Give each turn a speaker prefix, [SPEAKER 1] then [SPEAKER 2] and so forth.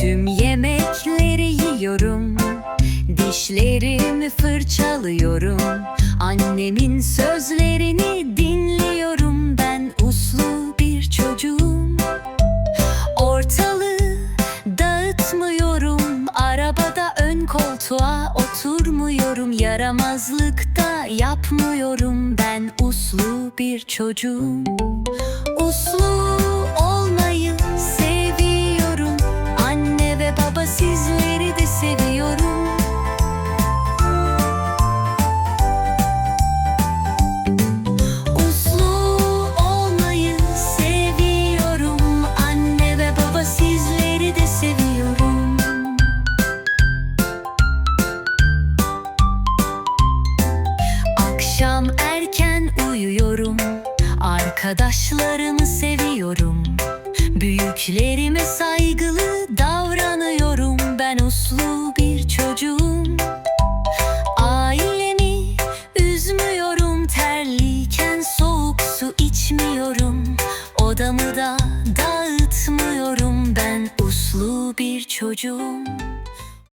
[SPEAKER 1] Tüm yemekleri yiyorum. Dişlerimi fırçalıyorum. Annemin sözlerini dinliyorum. Ben uslu bir çocuğum. Ortalığı dağıtmıyorum. Arabada ön koltuğa oturmuyorum. Yaramazlık da yapmıyorum. Ben uslu bir çocuğum Akşam erken uyuyorum. Arkadaşlarımı seviyorum. Büyüklerime saygılı davranıyorum. Ben uslu bir çocuğum. Ailemi üzmüyorum. Terliyken soğuk su içmiyorum. Odamı da dağıtmıyorum. Ben uslu bir çocuğum